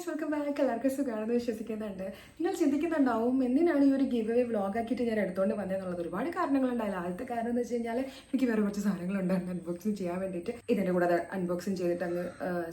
Guys welcome back എല്ലാവർക്കും സുഖമാണെന്ന് വിശ്വസിക്കുന്നുണ്ട്. നിങ്ങൾ ചിന്തിക്കുന്നുണ്ടാവും എന്തിനാണ് ഈ ഒരു ഗിവ് അവേ വ്ളോഗ് ആക്കിയിട്ട് ഞാൻ എടുത്തുകൊണ്ട് വന്നതെന്നുള്ളത് ഒരുപാട് കാരണങ്ങളുണ്ടായില്ല ആദ്യത്തെ കാരണം എന്ന് വെച്ച് കഴിഞ്ഞാൽ എനിക്ക് വേറെ കുറച്ച് സാധനങ്ങളുണ്ടായിരുന്നു അൺബോക്സിങ് ചെയ്യാൻ വേണ്ടിയിട്ട് ഇതിന്റെ കൂടെ അൺബോക്സിങ് ചെയ്തിട്ട് അങ്ങ്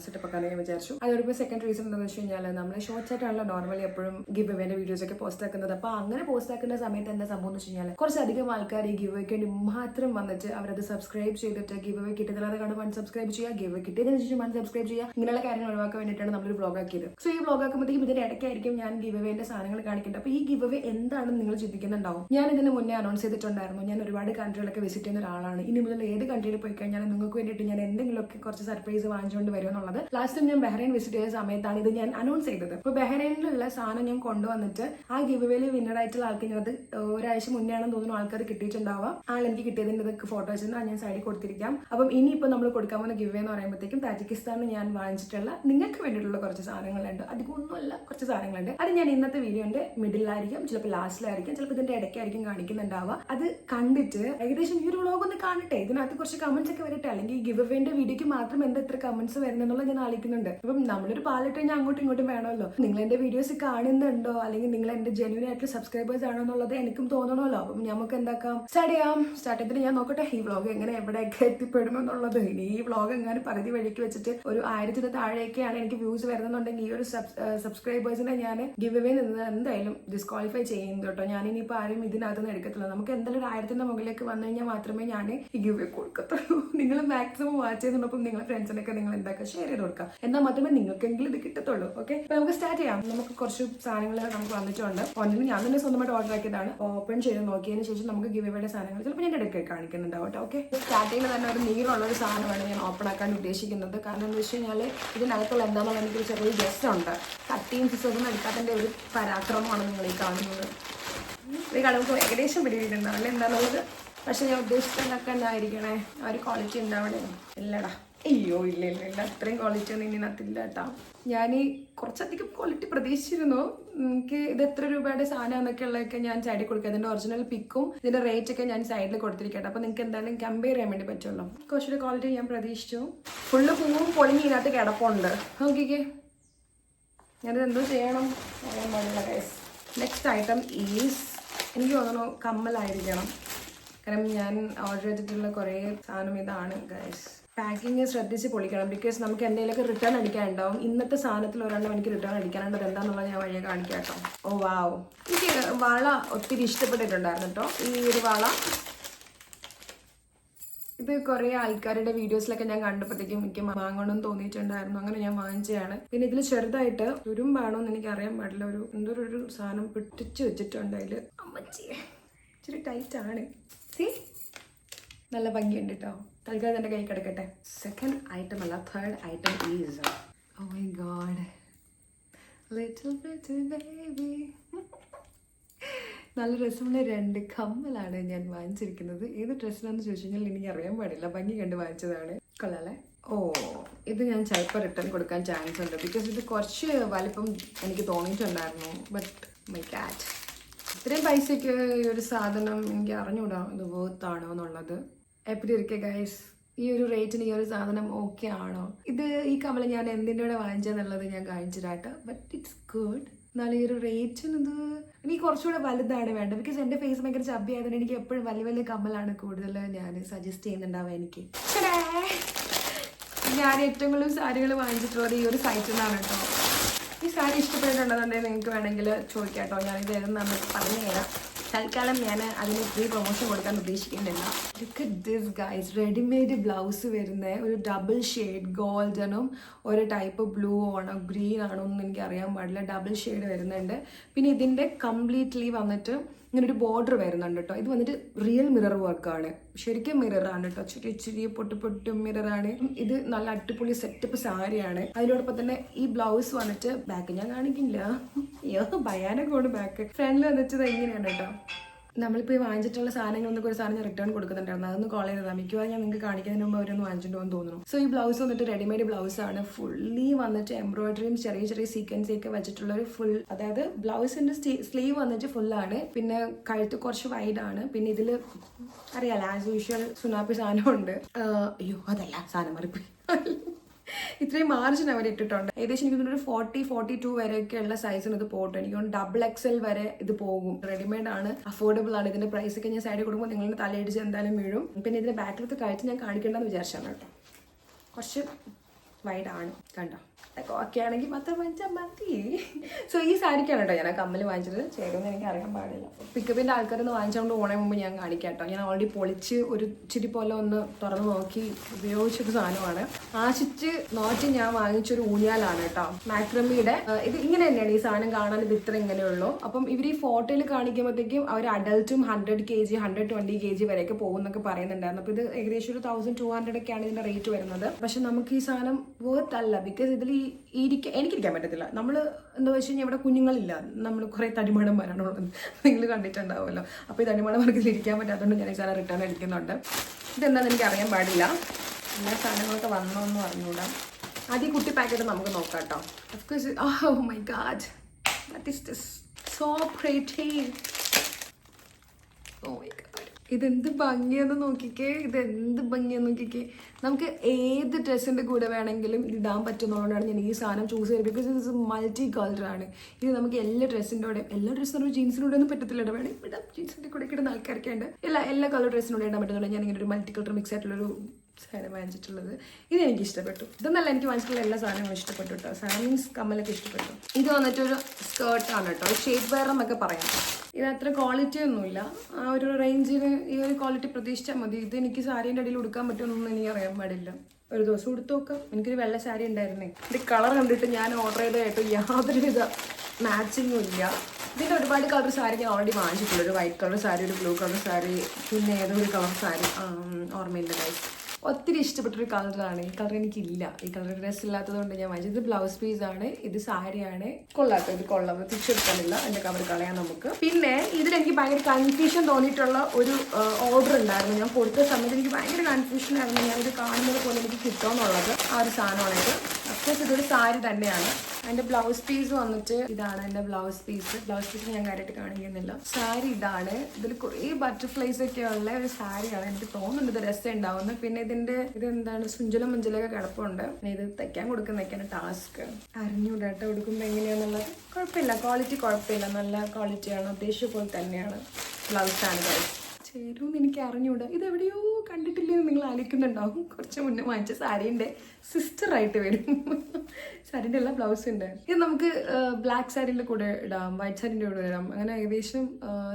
സെറ്റപ്പ് ആക്കാൻ ഞാൻ വിചാരിച്ചു. അതോടൊപ്പം സെക്കൻഡ് റീസൺ എന്താണെന്ന് വെച്ച് കഴിഞ്ഞാൽ നമ്മൾ ഷോർട്സ് ആയിട്ടാണല്ലോ നോർമലി എപ്പോഴും ഗിവ് അവേന്റെ വീഡിയോസ് ഒക്കെ പോസ്റ്റ് ആക്കുന്നത്. അപ്പോൾ അങ്ങനെ പോസ്റ്റ് ആക്കുന്ന സമയത്ത് എന്താ സംഭവം എന്ന് വെച്ച് കഴിഞ്ഞാൽ കുറച്ചധികം ആൾക്കാർ ഈ ഗിവ് വേക്ക് വേണ്ടി മാത്രം വന്നിട്ട് അവരത് സബ്സ്ക്രൈബ് ചെയ്തിട്ട് ഗിവ് അവേ കിട്ടുന്നില്ലാതെ കാണുമ്പോൾ അൺസബ്സ്ക്രൈബ് ചെയ്യുക ഗിവ് കിട്ടിയതിന് ശേഷം അൺസബ്സ്ക്രൈബ് ചെയ്യുക ഇങ്ങനെയുള്ള കാര്യങ്ങൾ ഒഴിവാക്കാൻ വേണ്ടിയിട്ടാണ് നമ്മളൊരു ബ്ലോഗ് ആക്കിയത്. സോ ഈ വ്ളോഗ് ആക്കുമ്പോഴത്തേക്കും ഇതിന്റെ ഇടയ്ക്കായിരിക്കും ഞാൻ ഗിവ് അവേന്റെ സാധനങ്ങൾ കാണിക്കേണ്ടത്. അപ്പോൾ ഈ ഗിവ് അവേ എന്താണെന്ന് നിങ്ങൾ ചിന്തിക്കുന്നുണ്ടാവും. ഞാൻ ഇതിന് മുന്നേ അനൗൺസ് ചെയ്തിട്ടുണ്ടായിരുന്നു. ഞാൻ ഒരുപാട് കൺട്രികളൊക്കെ വിസിറ്റ് ചെയ്യുന്ന ഒരാളാണ്. ഇനി മുതൽ ഏത് കൺട്രിയിൽ പോയി കഴിഞ്ഞാൽ നിങ്ങൾക്ക് വേണ്ടിയിട്ട് ഞാൻ എന്തെങ്കിലുമൊക്കെ കുറച്ച് സർപ്രൈസ് വാങ്ങിച്ചുകൊണ്ട് വരും എന്നുള്ളത്. ലാസ്റ്റ് ടൈം ഞാൻ ബഹ്റൈൻ വിസിറ്റ് ചെയ്ത സമയത്താണ് ഇത് ഞാൻ അനൗൺസ് ചെയ്തത്. അപ്പോൾ ബഹ്റൈനിലുള്ള സാധനം ഞാൻ കൊണ്ടുവന്നിട്ട് ആ ഗിവ് അവേയിൽ വിന്നർ ആയിട്ടുള്ള ആൾക്ക് ഞാൻ അത് ഒരാഴ്ച മുന്നേ ആണെന്ന് തോന്നുന്നു ആൾക്കാർ കിട്ടിയിട്ടുണ്ടാവാം. ആൾ എനിക്ക് കിട്ടിയതിന്റെ ഇതൊക്കെ ഫോട്ടോസ് ഞാൻ സൈഡിൽ കൊടുത്തിരിക്കാം. അപ്പം ഇനിയിപ്പോൾ നമ്മൾ കൊടുക്കാൻ പോകുന്ന ഗിവ് എന്ന് പറയുമ്പോഴത്തേക്കും താജിക്കിസ്ഥാനിൽ ഞാൻ വാങ്ങിച്ചിട്ടുള്ള നിങ്ങൾക്ക് വേണ്ടിയിട്ടുള്ള കുറച്ച് സാധനങ്ങളുണ്ട്. അധികമൊന്നുമല്ല കുറച്ച് സാധനങ്ങളുണ്ട്. അത് ഞാൻ ഇന്നത്തെ വീഡിയോന്റെ മിഡിലായിരിക്കും ചിലപ്പോൾ ലാസ്റ്റിലായിരിക്കും ചിലപ്പോൾ ഇതിന്റെ ഇടയ്ക്കായിരിക്കും കാണിക്കുന്നുണ്ടാവുക. അത് കണ്ടിട്ട് ഏകദേശം ഈ ഒരു വ്ളോഗ് ഒന്ന് കാണട്ടെ. ഇതിനകത്ത് കുറച്ച് കമന്റ്സ് ഒക്കെ വരട്ടെ. അല്ലെങ്കിൽ ഗിവ് അവേന്റെ വീഡിയോക്ക് മാത്രം എന്താ ഇത്ര കമന്റ്സ് വരുന്നെന്നുള്ളത് ഞാൻ ആലോചിക്കുന്നുണ്ട്. അപ്പം നമ്മളൊരു പാലിട്ട് ഞാൻ അങ്ങോട്ടും ഇങ്ങോട്ടും വേണമല്ലോ. നിങ്ങൾ എന്റെ വീഡിയോസ് കാണുന്നുണ്ടോ? അല്ലെങ്കിൽ നിങ്ങൾ എന്റെ ജെന്യൂൻ ആയിട്ടുള്ള സബ്സ്ക്രൈബേഴ്സ് ആണോ എന്നുള്ളത് എനിക്കും തോന്നണമല്ലോ. അപ്പം നമുക്ക് എന്താക്കാം? സ്റ്റാർട്ട് ചെയ്യാം. സ്റ്റാർട്ട് ചെയ്തിട്ട് ഞാൻ നോക്കട്ടെ ഈ വ്ളോഗ് എങ്ങനെ എവിടെയൊക്കെ എത്തിപ്പെടുമെന്നുള്ളത്. ഇനി ഈ വ്ളോഗ് എങ്ങനെ പകുതി വഴിക്ക് വെച്ചിട്ട് ഒരു ആയിരത്തിന് താഴെയൊക്കെയാണ് എനിക്ക് വ്യൂസ് വരുന്നുണ്ടെങ്കിൽ ഈ ഒരു സബ്സ്ക്രൈബേഴ്സിനെ ഞാൻ ഗിവ് അവേ നിന്ന് എന്തായാലും ഡിസ്ക്വാളിഫൈ ചെയ്യുന്നു കേട്ടോ. ഞാൻ ഇനിയിപ്പോൾ ആരും ഇതിനകത്ത് നിന്ന് എടുക്കത്തില്ല. നമുക്ക് എന്തായാലും ഒരു ആയിരത്തിന്റെ മുകളിലേക്ക് വന്നു കഴിഞ്ഞാൽ മാത്രമേ ഞാൻ ഈ ഗിവ് അവേ കൊടുക്കത്തുള്ളൂ. നിങ്ങൾ മാക്സിമം വാച്ച് ചെയ്യുന്നുണ്ടപ്പം നിങ്ങളെ ഫ്രണ്ട്സിനൊക്കെ നിങ്ങൾ എന്താക്കുക ഷെയർ ചെയ്ത് കൊടുക്കാം. എന്നാൽ മാത്രമേ നിങ്ങൾക്കെങ്കിലും ഇത് കിട്ടത്തുള്ളൂ. ഓക്കെ നമുക്ക് സ്റ്റാർട്ട് ചെയ്യാം. നമുക്ക് കുറച്ച് സാധനങ്ങൾ നമുക്ക് വന്നിട്ടുണ്ട്. ഓൺലൈനിൽ ഞാൻ തന്നെ സ്വന്തമായിട്ട് ഓർഡർ ആക്കിയതാണ്. ഓപ്പൺ ചെയ്ത് നോക്കിയതിന് ശേഷം നമുക്ക് ഗിവ് അവയുടെ സാധനങ്ങൾ ചിലപ്പോൾ ഞാൻ ഇടയ്ക്ക് കാണിക്കുന്നുണ്ടാവും കേട്ടോ ഓക്കെ സ്റ്റാർട്ടിങ്ങിൽ തന്നെ ഒരു നീറുള്ള ഒരു സാധനമാണ് ഞാൻ ഓപ്പൺ ആക്കാൻ ഉദ്ദേശിക്കുന്നത്. കാരണം എന്താണെന്ന് വെച്ച് കഴിഞ്ഞാൽ ഇതിനകത്തുള്ള എന്താണെന്നുള്ള എനിക്ക് ചെറിയ ഗസ്റ്റ് ഉണ്ട്. കട്ടിയും ഫിസൊന്നും എടുക്കാത്തതിന്റെ ഒരു പരാക്രമമാണ് നിങ്ങൾ ഈ കാണുന്നത്. ഈ കാണുമ്പോൾ ഏകദേശം പിടിയിട്ടുണ്ട്. അല്ലെ എന്താണുള്ളത്? പക്ഷെ ഞാൻ ഉദ്ദേശിച്ചതൊക്കെ എന്തായിരിക്കണേ ആ ഒരു ക്വാളിറ്റി ഉണ്ടാവണേ ഇല്ലടാ. അയ്യോ ഇല്ല ഇല്ല ഇല്ല. അത്രയും ക്വാളിറ്റി ഒന്നും ഇതിനകത്തില്ല കേട്ടോ. ഞാൻ കുറച്ചധികം ക്വാളിറ്റി പ്രതീക്ഷിച്ചിരുന്നു. എനിക്ക് ഇത് എത്ര രൂപയുടെ സാധനം എന്നൊക്കെ ഉള്ളതൊക്കെ ഞാൻ സൈഡിൽ കൊടുക്കുക ഇതിന്റെ ഒറിജിനൽ പിക്കും ഇതിന്റെ റേറ്റ് ഒക്കെ ഞാൻ സൈഡിൽ കൊടുത്തിരിക്കട്ടെ. അപ്പോൾ നിങ്ങൾക്ക് എന്തായാലും കമ്പയർ ചെയ്യാൻ വേണ്ടി പറ്റുള്ളൂ കുറച്ചുകൂടി ക്വാളിറ്റി ഞാൻ പ്രതീക്ഷിച്ചു. ഫുള്ള് പൂവും പൊളിഞ്ഞ് ഇതിനകത്ത് കിടപ്പുണ്ട്. നോക്കിക്കേ. ഞാനിത് എന്തോ ചെയ്യണം. അറിയാൻ പാടില്ല ഗൈസ് നെക്സ്റ്റ് ഐറ്റം ഈസ് എനിക്ക് തോന്നുന്നു കമ്മലായിരിക്കണം. കാരണം ഞാൻ ഓർഡർ ചെയ്തിട്ടുള്ള കുറേ സാധനം ഇതാണ് ഗൈസ് പാക്കിങ് ശ്രദ്ധിച്ച് പൊളിക്കണം ബിക്കോസ് നമുക്ക് എന്തെങ്കിലുമൊക്കെ റിട്ടേൺ അടിക്കാനുണ്ടാവും. ഇന്നത്തെ സാധനത്തിൽ ഒരെണ്ണം എനിക്ക് റിട്ടേൺ അടിക്കാനുണ്ടത് എന്താണെന്നുള്ളത് ഞാൻ വഴിയെ കാണിക്കാം കേട്ടോ ഓ വാവ് എനിക്ക് വള ഒത്തിരി ഇഷ്ടപ്പെട്ടിട്ടുണ്ടായിരുന്നു കേട്ടോ ഈ ഒരു വള ഇത് കുറേ ആൾക്കാരുടെ വീഡിയോസിലൊക്കെ ഞാൻ കണ്ടപ്പോഴത്തേക്കും എനിക്ക് വാങ്ങണമെന്ന് തോന്നിയിട്ടുണ്ടായിരുന്നു. അങ്ങനെ ഞാൻ വാങ്ങിച്ചതാണ്. പിന്നെ ഇതിൽ ചെറുതായിട്ട് ഉരുമ്പാണോ എന്ന് എനിക്ക് അറിയാൻ പാടില്ല. ഒരു എന്തോ ഒരു സാധനം പിടിച്ചു വെച്ചിട്ടുണ്ട് അതിൽ അമ്മച്ചിയെ ഇച്ചിരി ടൈറ്റ് ആണ്. See? നല്ല ഭംഗിയുണ്ട് കേട്ടോ തൽക്കാലം എന്റെ കൈ കിടക്കട്ടെ. സെക്കൻഡ് ഐറ്റം അല്ല third item is oh my god little baby നല്ല രസമുള്ള രണ്ട് കമ്മലാണ് ഞാൻ വാങ്ങിച്ചിരിക്കുന്നത്. ഏത് ഡ്രസ്സിലാണെന്ന് ചോദിച്ചു കഴിഞ്ഞാൽ എനിക്ക് അറിയാൻ പാടില്ല. ഭംഗി കണ്ട് വാങ്ങിച്ചതാണ്. കൊള്ളാലേ. ഓ ഇത് ഞാൻ ചിലപ്പോൾ റിട്ടേൺ കൊടുക്കാൻ ചാൻസ് ഉണ്ട്. ബിക്കോസ് ഇത് കുറച്ച് വലിപ്പം എനിക്ക് തോന്നിയിട്ടുണ്ടായിരുന്നു. ബട്ട് മൈ കാറ്റ് ഇത്രയും പൈസയ്ക്ക് ഈ ഒരു സാധനം എനിക്ക് അറിഞ്ഞുകൂടാ ഇത് വേർത്താണോ എന്നുള്ളത്. എപ്പിടി ഇരിക്കെ ഗൈസ് ഈ ഒരു റേറ്റിന് ഈ ഒരു സാധനം ഓക്കെ ആണോ? ഇത് ഈ കമല ഞാൻ എന്തിന്റെ കൂടെ വാങ്ങിച്ചെന്നുള്ളത് ഞാൻ കാണിച്ചിട്ടാട്ടോ ബട്ട് ഇറ്റ്സ് ഗുഡ് എന്നാലും ഈ ഒരു റേറ്റിന് ഇത് എനിക്ക് കുറച്ചുകൂടെ വലുതാണ് വേണ്ടത്. ബിക്കോസ് എന്റെ ഫേസ് ഭയങ്കര ചബ്ബി ആയതുകൊണ്ട് എനിക്ക് എപ്പോഴും വലിയ വലിയ കമ്മലാണ് കൂടുതൽ ഞാൻ സജസ്റ്റ് ചെയ്യുന്നുണ്ടാവുക എനിക്ക്! ഞാൻ ഏറ്റവും കൂടുതൽ സാരികൾ വാങ്ങിച്ചിട്ടുള്ളത് ഈ ഒരു സൈറ്റിൽ നിന്നാണ് കേട്ടോ. ഈ സാരി ഇഷ്ടപ്പെട്ടിട്ടുണ്ടെന്നുണ്ടെങ്കിൽ നിങ്ങൾക്ക് വേണമെങ്കിൽ ചോദിക്കാം കേട്ടോ. ഞാനിത് ഏതെന്ന് പറഞ്ഞു തരാം തൽക്കാലം ഞാൻ അതിന് ഫ്രീ പ്രൊമോഷൻ കൊടുക്കാൻ ഉദ്ദേശിക്കുന്നില്ല. Look at this guys readymade blouse വരുന്ന. ഒരു ഡബിൾ ഷെയ്ഡ് ഗോൾഡനും ഒരു ടൈപ്പ് ബ്ലൂ ആണോ ഗ്രീൻ ആണോ. എന്ന് എനിക്ക് അറിയാൻ പാടില്ല. ഡബിൾ ഷെയ്ഡ് വരുന്നുണ്ട്. പിന്നെ ഇതിന്റെ കംപ്ലീറ്റ്ലി വന്നിട്ട് ഇങ്ങനെ ഒരു ബോർഡർ വരുന്നുണ്ട് കേട്ടോ ഇത് വന്നിട്ട് റിയൽ മിറർ വർക്കാണ് ശരിക്കും മിററാണ് കേട്ടോ ചെറിയ ചെറിയ പൊട്ടു പൊട്ടി മിററാണ് ഇത് നല്ല അടിപൊളി സെറ്റപ്പ് സാരിയാണ് അതിനോടൊപ്പം തന്നെ ഈ ബ്ലൗസ് വന്നിട്ട് ബാക്ക് ഞാൻ കാണിക്കില്ല. അയ്യോ ഭയാനകമാണ് ബാക്ക് ഫ്രണ്ടിൽ വന്നിട്ട് ഇത് എങ്ങനെയാണ് കേട്ടോ നമ്മളിപ്പോൾ ഈ വാങ്ങിച്ചിട്ടുള്ള സാധനങ്ങളൊന്നും ഒരു സാധനം റിട്ടേൺ കൊടുക്കുന്നുണ്ടായിരുന്നു. അതൊന്ന് കോൾ ചെയ്തതാണ് മിക്കവാറും ഞാൻ നിങ്ങൾക്ക് കാണിക്കുന്നതിന് മുമ്പ് അവരൊന്ന് വാങ്ങിച്ചിട്ടുണ്ടോ എന്ന് തോന്നുന്നു. സോ ഈ ബ്ലൗസ് വന്നിട്ട് റെഡിമെയ്ഡ് ബ്ലൗസ് ആണ്. ഫുള്ളി വന്നിട്ട് എംബ്രോയിഡറിയും ചെറിയ ചെറിയ സീക്വൻസ് ഒക്കെ വെച്ചിട്ടുള്ള ഒരു ഫുൾ അതായത് ബ്ലൗസിന്റെ സ്ലീവ് വന്നിട്ട് ഫുള്ളാണ് പിന്നെ കഴുത്ത് കുറച്ച് വൈഡ് ആണ്. പിന്നെ ഇതിൽ അറിയാലോ ആസ് യൂഷ്വൽ സുനാപ്പി സാധനമുണ്ട്. അയ്യോ അതല്ല സാധനം മാറിപ്പോയി. ഇത്രയും മാർജിൻ അവർ ഇട്ടിട്ടുണ്ട്. ഏകദേശം എനിക്ക് തോന്നുന്നു ഫോർട്ടി ഫോർട്ടി ടു വരെയൊക്കെ ഉള്ള സൈസിന് ഇത് പോട്ടെ എനിക്ക് തോന്നുന്നു ഡബിൾ എക്സൽ വരെ ഇത് പോകും. റെഡിമെയ്ഡ് ആണ്. അഫോർഡബിൾ ആണ്. ഇതിന്റെ പ്രൈസ് ഒക്കെ ഞാൻ സൈഡിൽ കൊടുക്കുമ്പോൾ നിങ്ങളുടെ തലയിടിച്ച് എന്തായാലും വീഴും. പിന്നെ ഇതിന്റെ ബാക്കിലത്തെ കാഴ്ച ഞാൻ കാണിക്കേണ്ടെന്ന് വിചാരിച്ചാണ് കേട്ടോ. കുറച്ച് വൈഡാണ് കണ്ടോ? ഓക്കെ ആണെങ്കിൽ മാത്രം വാങ്ങിച്ചാൽ മതി. സോ ഈ സാരിക്കാണ് കേട്ടോ ഞാൻ ആ കമ്മൽ വാങ്ങിച്ചത്. ചേരുമെന്ന് എനിക്ക് അറിയാൻ പാടില്ല. പിക്കപ്പിന്റെ ആൾക്കാരൊന്ന് വാങ്ങിച്ചുകൊണ്ട് പോണേ മുമ്പ് ഞാൻ കാണിക്കാം കേട്ടോ. ഞാൻ ഓൾറെഡി പൊളിച്ച് ഒരു ഇച്ചിരി പോലെ ഒന്ന് തുറന്ന് നോക്കി ഉപയോഗിച്ചൊരു സാധനമാണ്. ആശിച്ച് നോറ്റ് ഞാൻ വാങ്ങിച്ചൊരു ഊഞ്ഞാലാണ് കേട്ടോ. മാക്രമിയുടെ ഇത് ഇങ്ങനെ തന്നെയാണ് ഈ സാധനം കാണാൻ ഇത് ഇത്ര ഇങ്ങനെയുള്ളൂ അപ്പം ഇവർ ഈ ഫോട്ടോയിൽ കാണിക്കുമ്പോഴത്തേക്കും അവർ അഡൽട്ടും hundred K G hundred twenty K G വരെയൊക്കെ പോകുന്നൊക്കെ പറയുന്നുണ്ടായിരുന്നു. അപ്പോൾ ഇത് ഏകദേശം ഒരു തൗസൻഡ് ടു ഹൺഡ്രഡ് ഒക്കെയാണ് ഇതിന്റെ റേറ്റ് വരുന്നത്. പക്ഷെ നമുക്ക് ഈ സാധനം വേർത്ത് അല്ല. ബിക്കോസ് ഇതിൽ ഇരിക്കാൻ എനിക്കിരിക്കാൻ പറ്റത്തില്ല. നമ്മൾ എന്താ വെച്ച് കഴിഞ്ഞാൽ ഇവിടെ കുഞ്ഞുങ്ങളില്ല. നമ്മൾ കുറേ തടിമാടന്മാരാണുള്ളത് നിങ്ങൾ കണ്ടിട്ടുണ്ടാവുമല്ലോ. അപ്പോൾ ഈ തടിമാടന്മാർക്ക് ഇരിക്കാൻ പറ്റാത്തതുകൊണ്ട് ഞാൻ ഈ സാധനം റിട്ടേൺ അടിക്കുന്നുണ്ട്. ഇതെന്താണെന്ന് എനിക്ക് അറിയാൻ പാടില്ല. എല്ലാ സാധനങ്ങളൊക്കെ വന്നോ എന്ന് അറിഞ്ഞൂടാ ആദ്യം കുട്ടി പാക്കറ്റ് നമുക്ക് നോക്കാം കേട്ടോ. Of course oh my god that is this so god ഇതെന്ത് ഭംഗിയെന്ന് നോക്കിക്കേ ഇതെന്ത് ഭംഗിയെന്ന് നോക്കിക്കേ. നമുക്ക് ഏത് ഡ്രസ്സിന്റെ കൂടെ വേണമെങ്കിലും ഇടാൻ പറ്റുന്നതുകൊണ്ടാണ് ഞാൻ ഈ സാധനം ചൂസ് ചെയ്തത്. ബിക്കോസ് ഇത് മൾട്ടി കളറാണ് ഇത് നമുക്ക് എല്ലാ ഡ്രസ്സിന്റെ കൂടെ എല്ലാ ഡ്രസ്സിനും ജീൻസിന്റെ കൂടെ ഒന്നും പറ്റത്തില്ല. വേണമെങ്കിൽ ഇടാം. ജീൻസിന്റെ കൂടെ കിട്ടുന്ന ആൾക്കാരൊക്കെ ഉണ്ട്. എല്ലാ എല്ലാ കളർ ഡ്രസ്സിനോട് ഇടാൻ പറ്റുന്നുള്ളൂ ഞാൻ ഇങ്ങനെ ഒരു മൾട്ടി കളർ മിക്സ് ആയിട്ടുള്ളൊരു സാധനം വാങ്ങിച്ചിട്ടുള്ളത്. ഇത് എനിക്ക് ഇഷ്ടപ്പെട്ടു. ഇതൊന്നല്ല എനിക്ക് വാങ്ങിച്ചിട്ടുള്ള എല്ലാ സാധനങ്ങളും ഇഷ്ടപ്പെട്ടു കേട്ടോ സാധനം മീൻസ് കമ്മലൊക്കെ ഇഷ്ടപ്പെട്ടു. ഇത് വന്നിട്ടൊരു സ്കേർട്ടാണ് കേട്ടോ ഷേപ്പ് വെയർ എന്നൊക്കെ പറയാം. ഇത് അത്ര ക്വാളിറ്റി ഒന്നുമില്ല. ആ ഒരു റേഞ്ചിന് ഈ ഒരു ക്വാളിറ്റി പ്രതീക്ഷിച്ചാൽ മതി. ഇത് എനിക്ക് സാരീന്റെ അടിയിൽ ഉടുക്കാൻ പറ്റുമെന്നൊന്നും എനിക്ക് അറിയാൻ പാടില്ല. ഒരു ദിവസം ഉടുത്തു നോക്കാം. എനിക്കൊരു വെള്ള സാരി ഉണ്ടായിരുന്നേ. ഇത് കളർ കണ്ടിട്ട് ഞാൻ ഓർഡർ ചെയ്തതായിട്ട് യാതൊരുവിധ മാച്ചിങ്ങും ഇല്ല. ഇതിന്റെ ഒരുപാട് കളർ സാരി ഞാൻ ഓൾറെഡി വാങ്ങിച്ചിട്ടുണ്ട്. ഒരു വൈറ്റ് കളർ സാരി ഒരു ബ്ലൂ കളർ സാരി പിന്നെ ഏതൊരു കളർ സാരി. ഓർമ്മയില്ല ഗൈസ് ഒത്തിരി ഇഷ്ടപ്പെട്ടൊരു കളറാണ്. ഈ കളർ എനിക്കില്ല. ഈ കളർ ഡ്രസ് ഇല്ലാത്തത് കൊണ്ട് ഞാൻ വാങ്ങിച്ചത്. ഇത് ബ്ലൗസ് പീസ് ആണ്. ഇത് സാരിയാണ്. കൊള്ളാത്ത ഇത് കൊള്ളാം. തിരിച്ചെടുക്കാനില്ല. എന്റെ കവർ കളയാം നമുക്ക്. പിന്നെ ഇതിൽ എനിക്ക് ഭയങ്കര കൺഫ്യൂഷൻ തോന്നിയിട്ടുള്ള ഒരു ഓർഡർ ഉണ്ടായിരുന്നു. ഞാൻ കൊടുത്ത സമയത്ത് എനിക്ക് ഭയങ്കര കൺഫ്യൂഷൻ ആയിരുന്നു. ഞാൻ ഇത് കാണുന്നത് പോലെ എനിക്ക് കിട്ടുമെന്നുള്ളത് ആ ഒരു സാധനമാണ് ഇത് അഫ്കോഴ്സ് ഇതൊരു സാരി തന്നെയാണ്. അതിന്റെ ബ്ലൗസ് പീസ് വന്നിട്ട് ഇതാണ് എന്റെ ബ്ലൗസ് പീസ് ബ്ലൗസ് പീസ് ഞാൻ കാര്യമായിട്ട് കാണിക്കുന്നില്ല. സാരി ഇതാണ്. ഇതിൽ കുറേ ബട്ടർഫ്ലൈസ് ഒക്കെ ഉള്ള ഒരു സാരിയാണ് എനിക്ക് തോന്നുന്നുണ്ട് ഇത് രസം ഉണ്ടാവുന്നത് പിന്നെ ഇതിന്റെ ഇത് എന്താണ് സുഞ്ചല മുഞ്ചലൊക്കെ കിടപ്പുണ്ട്. ഇത് തയ്ക്കാൻ കൊടുക്കുന്നൊക്കെയാണ് ടാസ്ക് അറിഞ്ഞൂടാട്ടോ കൊടുക്കുമ്പോൾ എങ്ങനെയാന്നുള്ളത്? കുഴപ്പമില്ല. ക്വാളിറ്റി കുഴപ്പമില്ല. നല്ല ക്വാളിറ്റിയാണ് ഉദ്ദേശിച്ച പോലെ തന്നെയാണ്. ബ്ലൗസ് ആണ് ചേരും എനിക്ക് അറിഞ്ഞൂടാ ഇത് എവിടെയോ കണ്ടിട്ടില്ലെന്ന് നിങ്ങൾ ആലോചിക്കുന്നുണ്ടാവും. കുറച്ച് മുന്നേ വാങ്ങിച്ച സാരീന്റെ സിസ്റ്ററായിട്ട് വരും. സാരീന്റെ എല്ലാ ബ്ലൗസ് ഉണ്ട്. ഇത് നമുക്ക് ബ്ലാക്ക് സാരീന്റെ കൂടെ ഇടാം വൈറ്റ് സാരീന്റെ കൂടെ ഇടാം. അങ്ങനെ ഏകദേശം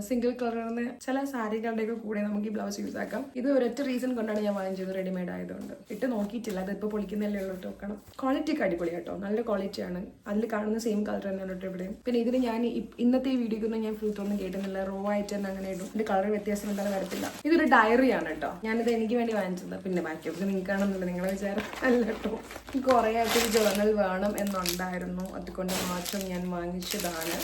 സിംഗിൾ കളറിന് ചില സാരികളുടെയൊക്കെ കൂടെ നമുക്ക് ഈ ബ്ലൗസ് യൂസ് ആക്കാം. ഇത് ഒരൊറ്റ റീസൺ കൊണ്ടാണ് ഞാൻ വാങ്ങിച്ചത് റെഡിമെയ്ഡ് ആയതുകൊണ്ട്. ഇട്ട് നോക്കിയിട്ടില്ല. അത് ഇപ്പോൾ പൊളിക്കുന്നല്ലേ ഉള്ളൂ നോക്കണം ക്വാളിറ്റി ഒക്കെ അടിപൊളി കേട്ടോ നല്ല ക്വാളിറ്റിയാണ് അതിൽ കാണുന്ന സെയിം കളർ തന്നെയാണ് കേട്ടോ ഇവിടെ. പിന്നെ ഇതിന് ഞാൻ ഇന്നത്തെ ഈ വീഡിയോക്കൊന്നും ഞാൻ ഫ്രൂത്തൊന്നും കേട്ടുന്നില്ല റോ ആയിട്ട് തന്നെ അങ്ങനെ ഇടും. ഇതിന്റെ കളർ വ്യത്യാസം ഉണ്ടാകാൻ വരത്തില്ല. ഇതൊരു ഡയറിയാണ് കേട്ടോ ഞാനിത് എനിക്ക് വേണ്ടി വാങ്ങിച്ചത്. പിന്നെ ബാക്കിയൊക്കെ നിങ്ങൾക്കാണെന്നില്ല നിങ്ങളെ വിചാരം അല്ല കേട്ടോ കുറേ ആയിട്ട് ജേർണൽ വേണം എന്നുണ്ടായിരുന്നു. അതുകൊണ്ട് മാത്രം ഞാൻ വാങ്ങിച്ചതാണ്.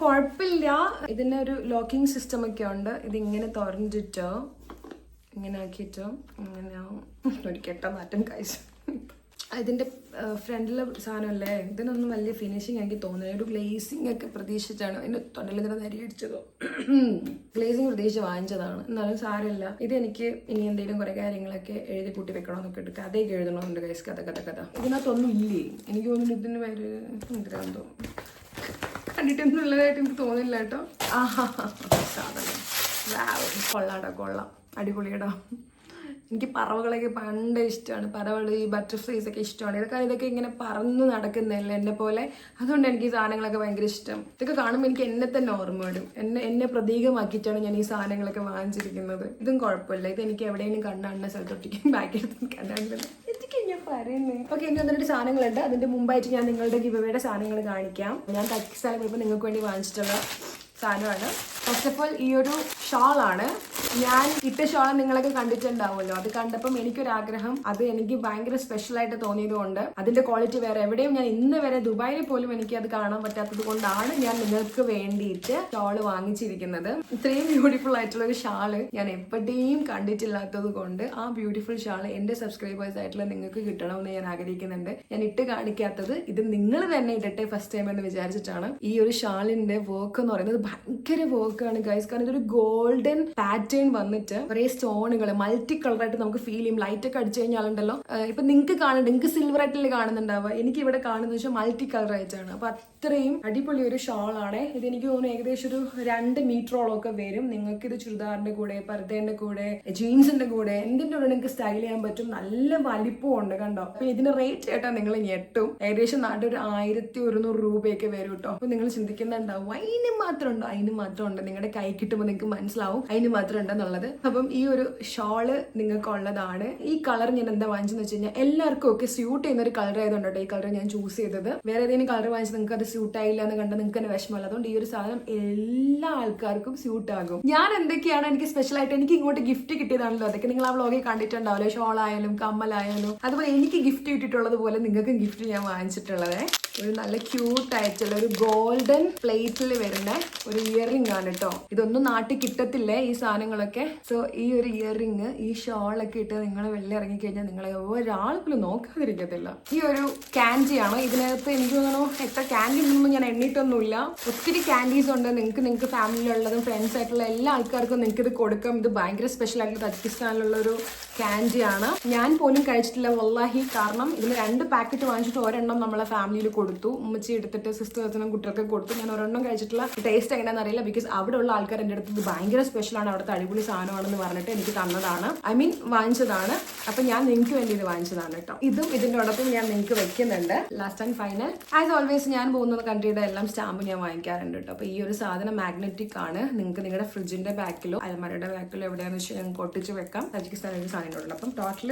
കുഴപ്പമില്ല. ഇതിന് ഒരു ലോക്കിംഗ് സിസ്റ്റം ഒക്കെ ഉണ്ട്. ഇതിങ്ങനെ തുറഞ്ഞിട്ടോ ഇങ്ങനെ ആക്കിയിട്ടോ ഇങ്ങനെ ഒരു കെട്ട മാറ്റം കഴിച്ചു ഇതിന്റെ ഫ്രണ്ടിലെ സാധനമല്ലേ? ഇതിനൊന്നും വലിയ ഫിനിഷിങ് എനിക്ക് തോന്നുന്നില്ല ഒരു ഗ്ലേസിംഗ് ഒക്കെ പ്രതീക്ഷിച്ചാണ്. എന്റെ തൊണ്ടയിൽ ഇങ്ങനെ നരി അടിച്ചതോ? ഗ്ലേസിംഗ് പ്രതീക്ഷിച്ച് വാങ്ങിച്ചതാണ്. എന്നാലും സാരമില്ല. ഇത് എനിക്ക് ഇനി എന്തെങ്കിലും കുറേ കാര്യങ്ങളൊക്കെ എഴുതി കൂട്ടി വെക്കണമെന്നൊക്കെ ഉണ്ട് കഥയൊക്കെ എഴുതണമെന്നുണ്ട് കൈസ് കഥ കഥ കഥ. ഇതിനകത്തൊന്നും ഇല്ലേ? എനിക്ക് തോന്നുന്നു ഇതിന് പേര് എന്തിനാന്ന് കണ്ടിട്ടൊന്നും ഉള്ളതായിട്ട് എനിക്ക് തോന്നില്ല കേട്ടോ. ആഹാ. സാധനം. വാവ്. കൊള്ളാട്ടോ കൊള്ളാം. അടിപൊളിയടാ. എനിക്ക് പറവകളൊക്കെ പണ്ട് ഇഷ്ടമാണ് പറവകൾ ഈ ബട്ടർഫ്ലൈസ് ഒക്കെ ഇഷ്ടമാണ് ഇതൊക്കെ ഇതൊക്കെ ഇങ്ങനെ പറന്ന് നടക്കുന്നതല്ലേ എന്നെ പോലെ? അതുകൊണ്ട് എനിക്ക് ഈ സാധനങ്ങളൊക്കെ ഭയങ്കര ഇഷ്ടം. ഇതൊക്കെ കാണുമ്പോൾ എനിക്ക് എന്നെ തന്നെ ഓർമ്മ വരും. എന്നെ എന്നെ പ്രതീകമാക്കിയിട്ടാണ് ഞാൻ ഈ സാധനങ്ങളൊക്കെ വാങ്ങിച്ചിരിക്കുന്നത്. ഇതും കുഴപ്പമില്ല. ഇത് എനിക്ക് എവിടെയെങ്കിലും കണ്ടാണ്ട സ്ഥലത്തൊട്ടിക്കും ബാക്കിൽ കണ്ടാണ്ടില്ല എനിക്ക് ഞാൻ പറയുന്നത് ഓക്കെ ഇനി അതിന്റെ സാധനങ്ങളുണ്ട്. അതിന്റെ മുമ്പായിട്ട് ഞാൻ നിങ്ങളുടെ ഗിവയുടെ സാധനങ്ങൾ കാണിക്കാം. ഞാൻ തക്കി സ്ഥലം ഇപ്പോൾ നിങ്ങൾക്ക് വേണ്ടി വാങ്ങിച്ചിട്ടുള്ള സാധനമാണ്. ഫസ്റ്റ് ഓഫ് ഓൾ ഈ ഒരു ഷാളാണ് ഞാൻ ഇട്ട ഷോളം നിങ്ങളൊക്കെ കണ്ടിട്ടുണ്ടാവുമല്ലോ. അത് കണ്ടപ്പം എനിക്കൊരാഗ്രഹം. അത് എനിക്ക് ഭയങ്കര സ്പെഷ്യൽ ആയിട്ട് തോന്നിയത് കൊണ്ട് അതിന്റെ ക്വാളിറ്റി വേറെ. എവിടെയും ഞാൻ ഇന്ന് വരെ ദുബായിൽ പോലും എനിക്ക് അത് കാണാൻ പറ്റാത്തത് കൊണ്ടാണ് ഞാൻ നിങ്ങൾക്ക് വേണ്ടിയിട്ട് ഷാൾ വാങ്ങിച്ചിരിക്കുന്നത്. ഇത്രയും ബ്യൂട്ടിഫുൾ ആയിട്ടുള്ള ഒരു ഷാൾ ഞാൻ എവിടെയും കണ്ടിട്ടില്ലാത്തത് കൊണ്ട് ആ ബ്യൂട്ടിഫുൾ ഷാൾ എന്റെ സബ്സ്ക്രൈബേഴ്സ് ആയിട്ടുള്ള നിങ്ങൾക്ക് കിട്ടണമെന്ന് ഞാൻ ആഗ്രഹിക്കുന്നുണ്ട്. ഞാൻ ഇട്ട് കാണിക്കാത്തത് ഇത് നിങ്ങൾ തന്നെ ഇടട്ടെ ഫസ്റ്റ് ടൈം എന്ന് വിചാരിച്ചിട്ടാണ്. ഈ ഒരു ഷാളിന്റെ വർക്ക് എന്ന് പറയുന്നത് ഭയങ്കര വർക്കാണ് ഗൈസ് കാരണം ഇതൊരു ഗോൾഡൻ പാറ്റേൺ ഡിസൈൻ വന്നിട്ട് കുറേ സ്റ്റോണുകൾ മൾട്ടി കളറായിട്ട് നമുക്ക് ഫീൽ ചെയ്യും. ലൈറ്റ് ഒക്കെ അടിച്ചു കഴിഞ്ഞാലുണ്ടല്ലോ ഇപ്പൊ നിങ്ങൾക്ക് കാണുന്നുണ്ട് നിങ്ങൾക്ക് സിൽവർ ആയിട്ടല്ലേ കാണുന്നുണ്ടാവുക. എനിക്ക് ഇവിടെ കാണുന്നത് വെച്ചാൽ മൾട്ടി കളർ ആയിട്ടാണ്. അപ്പൊ അത്രയും അടിപൊളി ഒരു ഷോൾ ആണ്. ഇത് എനിക്ക് തോന്നുന്നു ഏകദേശം ഒരു രണ്ട് മീറ്ററോളം ഒക്കെ വരും. നിങ്ങൾക്ക് ഇത് ചുരിദാറിന്റെ കൂടെ പർദ്ദേന്റെ കൂടെ ജീൻസിന്റെ കൂടെ എന്തിന്റെ കൂടെ നിങ്ങൾക്ക് സ്റ്റൈൽ ചെയ്യാൻ പറ്റും? നല്ല വലിപ്പം ഉണ്ട് കണ്ടോ? അപ്പൊ ഇതിന്റെ റേറ്റ് കേട്ടാ നിങ്ങൾ ഞെട്ടും. ഏകദേശം നാട്ടിൽ ഒരു ആയിരത്തി ഒരുന്നൂറ് രൂപയൊക്കെ വരും കേട്ടോ. അപ്പൊ നിങ്ങൾ ചിന്തിക്കുന്നുണ്ടാവും അതിന് മാത്രം ഉണ്ടോ? അതിന് മാത്രം ഉണ്ട്. നിങ്ങളുടെ കൈ കിട്ടുമ്പോൾ നിങ്ങൾക്ക് മനസ്സിലാവും. അതിന് മാത്രം ഉണ്ടെന്നുള്ളത് അപ്പം ഈ ഒരു ഷോൾ നിങ്ങൾക്കുള്ളതാണ്. ഈ കളർ ഞാൻ എന്താ വാങ്ങിച്ചെന്ന് വെച്ച് കഴിഞ്ഞാൽ എല്ലാവർക്കും ഒക്കെ സ്യൂട്ട് ചെയ്യുന്ന ഒരു കളർ ആയതുകൊണ്ട് ഈ കളർ ഞാൻ ചൂസ് ചെയ്തത്. വേറെ ഏതെങ്കിലും കളർ വാങ്ങിച്ച് നിങ്ങൾക്ക് അത് സ്യൂട്ട് ആയില്ല എന്ന് കണ്ട് നിങ്ങൾക്ക് തന്നെ വിഷമമല്ല. അതുകൊണ്ട് ഈ ഒരു സാധനം എല്ലാ ആൾക്കാർക്കും സ്യൂട്ട് ആകും. ഞാൻ എന്തൊക്കെയാണ് എനിക്ക് സ്പെഷ്യൽ ആയിട്ട് എനിക്ക് ഇങ്ങോട്ട് ഗിഫ്റ്റ് കിട്ടിയതാണല്ലോ. അതൊക്കെ നിങ്ങൾ ആ വ്ളോഗിൽ കണ്ടിട്ടുണ്ടാവല്ലോ. ഷോളായാലും കമ്മലായാലും. അതുപോലെ എനിക്ക് ഗിഫ്റ്റ് കിട്ടിയിട്ടുള്ളത് പോലെ നിങ്ങൾക്കും ഗിഫ്റ്റ് ഞാൻ വാങ്ങിച്ചിട്ടുള്ളത്. ഒരു നല്ല ക്യൂട്ട് ആയിട്ടുള്ള ഒരു ഗോൾഡൻ പ്ലേറ്റിൽ വരുന്ന ഒരു ഇയർ റിംഗ് ആണ് കേട്ടോ ഇതൊന്നും നാട്ടിൽ കിട്ടത്തില്ലേ ഈ സാധനങ്ങളൊക്കെ? സോ ഈ ഒരു ഇയർ റിംഗ് ഈ ഷോളൊക്കെ ഇട്ട് നിങ്ങൾ വെള്ളം ഇറങ്ങി കഴിഞ്ഞാൽ നിങ്ങളെ ഒരാൾക്കും നോക്കാതിരിക്കത്തില്ല. ഈ ഒരു ക്യാൻഡിയാണ് ഇതിനകത്ത് എനിക്ക് തോന്നുന്നു എത്ര ക്യാൻഡി ഉണ്ടെന്നും ഞാൻ എണ്ണിട്ടൊന്നുമില്ല. ഒത്തിരി ക്യാൻഡീസ് ഉണ്ട്. നിങ്ങൾക്ക് നിങ്ങൾക്ക് ഫാമിലിയിലുള്ളതും ഫ്രണ്ട്സ് ആയിട്ടുള്ള എല്ലാ ആൾക്കാർക്കും നിങ്ങൾക്ക് ഇത് കൊടുക്കാം. ഇത് ഭയങ്കര സ്പെഷ്യൽ ആയിട്ടുള്ള തജിക്കിസ്ഥാനിലുള്ള ഒരു ക്യാൻഡിയാണ് ഞാൻ പോലും കഴിച്ചിട്ടില്ല വല്ലാഹി. കാരണം ഇതിന് രണ്ട് പാക്കറ്റ് വാങ്ങിച്ചിട്ട് ഒരെണ്ണം നമ്മളെ ഫാമിലിയിൽ കൊടുത്തു. ഉമ്മച്ചി എടുത്തിട്ട് സിസ്റ്റേഴ്സിനും കുട്ടികൾക്ക് കൊടുത്തു. ഞാൻ ഒരെണ്ണം കഴിച്ചിട്ടുള്ള ടേസ്റ്റ് എങ്ങനെയാണെന്ന് അറിയില്ല. ബിക്കോസ് അവിടെ ഉള്ള ആൾക്കാർ എന്റെ അടുത്ത് ഇത് ഭയങ്കര സ്പെഷ്യലാണ് അവിടുത്തെ അടിപൊളി സാധനമാണെന്ന് പറഞ്ഞിട്ട് എനിക്ക് തന്നതാണ്. ഐ മീൻ വാങ്ങിച്ചതാണ്. അപ്പൊ ഞാൻ നിങ്ങൾക്ക് വേണ്ടി ഇത് വാങ്ങിച്ചതാണ് കേട്ടോ. ഇതും ഇതിന്റെ ഒടൊപ്പം ഞാൻ നിങ്ങൾക്ക് വെക്കുന്നുണ്ട്. Last and final as always ഞാൻ പോകുന്ന കൺട്രിയുടെ എല്ലാം സ്റ്റാമ്പ് ഞാൻ വാങ്ങിക്കാറുണ്ട് കേട്ടോ. അപ്പൊ ഈ ഒരു സാധനം മാഗ്നറ്റിക് ആണ്. നിങ്ങൾക്ക് നിങ്ങളുടെ ഫ്രിഡ്ജിന്റെ ബാക്കിലോ അലമാരയുടെ ബാക്കിലോ എവിടെയാന്ന് വെച്ചാൽ ഞങ്ങൾക്ക് ഒട്ടിച്ച് വെക്കാം. തജിക്കിസ്ഥാനിൽ സാധനം ഉണ്ട് അപ്പം ടോട്ടൽ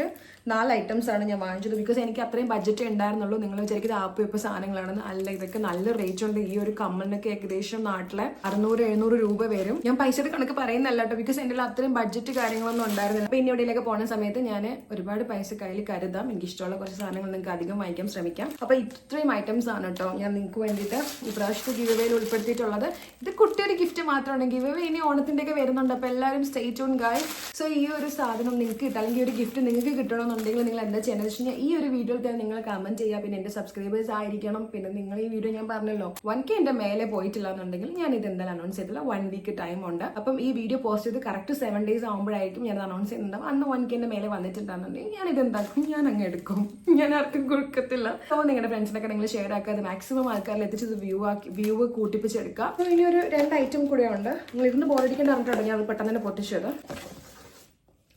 നാല് ഐറ്റംസ് ആണ് ഞാൻ വാങ്ങിച്ചത്. ബിക്കോസ് എനിക്ക് അത്രയും ബഡ്ജറ്റ് ഉണ്ടായിരുന്നുള്ളൂ. നിങ്ങൾ വിചാരിക്കുന്നത് ആപ്പ് ഇപ്പൊ സാധനങ്ങളാണെന്ന് അല്ല ഇതൊക്കെ നല്ല റേറ്റ് ഉണ്ട്. ഈ ഒരു കമ്മലിനൊക്കെ ഏകദേശം നാട്ടിലെ അറുന്നൂറ് എഴുന്നൂറ് രൂപ വരും. ഞാൻ പൈസയുടെ കണക്ക് പറയുന്നല്ല കേട്ടോ ബിക്കോസ് എന്റെ അത്രയും ബഡ്ജറ്റ് കാര്യങ്ങളൊന്നും ഉണ്ടായിരുന്നില്ല. അപ്പോൾ ഇനി എവിടെയൊക്കെ പോകുന്ന സമയത്ത് ഞാൻ ഒരുപാട് പൈസ കയ്യിൽ കരുതാം. എനിക്ക് ഇഷ്ടമുള്ള കുറച്ച് സാധനങ്ങൾ നിങ്ങൾക്ക് അധികം വാങ്ങിക്കാൻ ശ്രമിക്കാം. അപ്പൊ ഇത്രയും ഐറ്റംസ് ആണ് കേട്ടോ ഞാൻ നിങ്ങൾക്ക് വേണ്ടിയിട്ട് ഈ പ്രാവശ്യത്തെ ഗിവ് വേയിൽ ഉൾപ്പെടുത്തിയിട്ടുള്ളത്. ഇത് കുട്ടിയൊരു ഗിഫ്റ്റ് മാത്രമാണ്. ഗിവ് വേ ഇനി ഓണത്തിന്റെ ഒക്കെ വരുന്നുണ്ട്. അപ്പൊ എല്ലാവരും സ്റ്റേ ട്യൂൺ ഗായ് സോ ഈ ഒരു സാധനം നിങ്ങൾക്ക് കിട്ടും. അല്ലെങ്കിൽ ഒരു ഗിഫ്റ്റ് നിങ്ങൾക്ക് കിട്ടണമെന്നുണ്ടെങ്കിൽ നിങ്ങൾ എന്താ ചെയ്യണമെന്ന് വെച്ച് കഴിഞ്ഞാൽ ഈ ഒരു വീഡിയോയിൽ തന്നെ നിങ്ങൾ കമന്റ് ചെയ്യുക. പിന്നെ എന്റെ സബ്സ്ക്രൈബേഴ്സ് ആയിരിക്കണം. പിന്നെ നിങ്ങൾ ഈ വീഡിയോ ഞാൻ പറഞ്ഞല്ലോ വൺ കെ എന്റെ മേലെ പോയിട്ടില്ല എന്നുണ്ടെങ്കിൽ ഞാൻ ഇത് എന്തായാലും അനൗൺസ് ചെയ്തില്ല. വൺ വീക്ക് ടൈം ഉണ്ട്. അപ്പം ഈ വീഡിയോ പോസ്റ്റ് ചെയ്ത് കറക്റ്റ് സെവൻ ഡേയ്സ് ആകുമ്പോഴായിരിക്കും ഞാൻ അനൗൺസ് ചെയ്യുന്നുണ്ടാവും അന്ന് വൺ കെന്റെ മേലെ വന്നിട്ടുണ്ടെന്നുണ്ടെങ്കിൽ ഞാൻ ഇത് എന്താക്കും? ഞാൻ അങ്ങ് എടുക്കും. ഞാൻ ആർക്കും കൊടുക്കത്തില്ല. അപ്പോൾ നിങ്ങളുടെ ഫ്രണ്ട്സിനൊക്കെ നിങ്ങൾ ഷെയർ ആക്കുക. അത് മാക്സിമം ആൾക്കാരിൽ എത്തിച്ചത് വ്യൂ ആക്കി വ്യൂ കൂട്ടിപ്പിച്ചെടുക്കുക. അപ്പോൾ ഇനി ഒരു രണ്ട് ഐറ്റം കൂടെ ഉണ്ട്. നിങ്ങൾ ഇരുന്ന് ബോർഡിക്കേണ്ട പറഞ്ഞിട്ടുണ്ടോ. ഞാൻ പെട്ടെന്ന് തന്നെ പൊട്ടിച്ചത്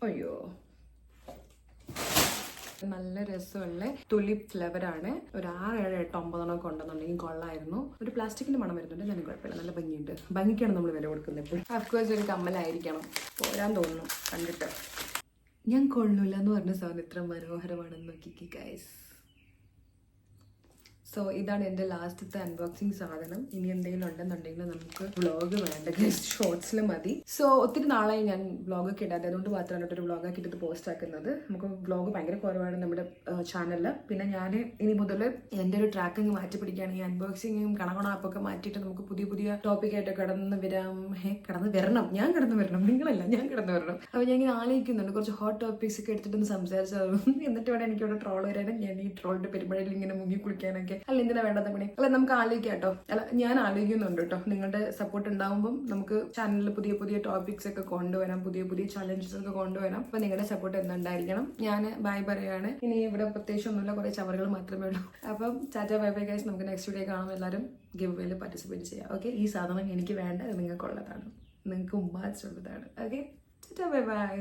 അയ്യോ. നല്ല രസമുള്ള തുലിപ് ആണ്. ഒരു ആറ് ഏഴ് എട്ട് ഒമ്പതെണ്ണം കൊണ്ടെന്നുണ്ടെങ്കിൽ കൊള്ളായിരുന്നു. ഒരു പ്ലാസ്റ്റിക്കിന്റെ മണം വരുന്നുണ്ട് എന്നാലും കുഴപ്പമില്ല. നല്ല ഭംഗിയുണ്ട്. ഭംഗിക്കാണ് നമ്മൾ വില കൊടുക്കുന്നത് എപ്പോഴും. അഫ്കോഴ്സ് ഒരു കമ്മലായിരിക്കണം. പോരാൻ തോന്നുന്നു കണ്ടിട്ട്. ഞാൻ കൊള്ളൂല എന്ന് പറഞ്ഞ സാധനം ഇത്ര മനോഹരമാണെന്ന് നോക്കിക്കി ഗൈസ് സോ ഇതാണ് എന്റെ ലാസ്റ്റത്തെ അൺബോക്സിങ് സാധനം. ഇനി എന്തെങ്കിലും ഉണ്ടെന്നുണ്ടെങ്കിൽ നമുക്ക് വ്ളോഗ് വേണ്ട. ഷോർട്സിൽ മതി. സോ ഒത്തിരി നാളായി ഞാൻ വ്ളോഗ് ഒക്കെ ഇടാതെ. അതുകൊണ്ട് മാത്രമാണ് ഒരു വ്ളോഗ് ആക്കി ഇത് പോസ്റ്റ് ആക്കുന്നത്. നമുക്ക് വ്ളോഗ് ഭയങ്കര കുറവാണ് നമ്മുടെ ചാനലിൽ പിന്നെ ഞാൻ ഇനി മുതൽ എന്റെ ഒരു ട്രാക്കിങ് മാറ്റി പിടിക്കുകയാണ്. ഈ അൺബോക്സിങ്ങും കണകണാപ്പൊക്കെ മാറ്റിയിട്ട് നമുക്ക് പുതിയ പുതിയ ടോപ്പിക്കായിട്ട് കടന്ന് വരാം. ഹേ കടന്ന് വരണം. ഞാൻ കടന്നു വരണം. നിങ്ങളല്ല ഞാൻ കടന്നു വരണം. അപ്പോൾ ഞാൻ ഇങ്ങനെ ആലോചിക്കുന്നുണ്ട്. കുറച്ച് ഹോട്ട് ടോപ്പിക്സ് ഒക്കെ എടുത്തിട്ടൊന്ന് സംസാരിച്ചാലും? എന്നിട്ട് വേണം എനിക്ക് ഇവിടെ ട്രോൾ വരാനും. ഞാൻ ഈ ട്രോളിന്റെ പെരുമഴയിൽ ഇങ്ങനെ മുങ്ങി കുളിക്കാനൊക്കെ. അല്ല എന്തിനാ വേണ്ടത് പണി അല്ല നമുക്ക് ആലോചിക്കാം കേട്ടോ. അല്ല ഞാൻ ആലോചിക്കുന്നുണ്ട് കേട്ടോ. നിങ്ങളുടെ സപ്പോർട്ട് ഉണ്ടാവുമ്പം നമുക്ക് ചാനലിൽ പുതിയ പുതിയ ടോപ്പിക്സ് ഒക്കെ കൊണ്ടുവരാം പുതിയ പുതിയ ചലഞ്ചസ് ഒക്കെ കൊണ്ടുവരാം. അപ്പൊ നിങ്ങളുടെ സപ്പോർട്ട് എന്തുണ്ടായിരിക്കണം ഞാൻ ബൈ പറയാണ്. ഇനി ഇവിടെ പ്രത്യേകിച്ച് ഒന്നുമില്ല കുറെ ചവറുകൾ മാത്രമേ ഉള്ളൂ. അപ്പം ചാറ്റ ബൈ ബൈ ഗൈസ് നമുക്ക് നെക്സ്റ്റ് വീഡിയോ കാണാം. എല്ലാവരും ഗിവ് വേയിൽ പാർട്ടിസിപ്പേറ്റ് ചെയ്യാം. ഓക്കെ ഈ സാധനം എനിക്ക് വേണ്ട നിങ്ങൾക്കുള്ളതാണ്. നിങ്ങൾക്ക് ഉമ്മാച്ചുള്ളതാണ്. Okay bye bye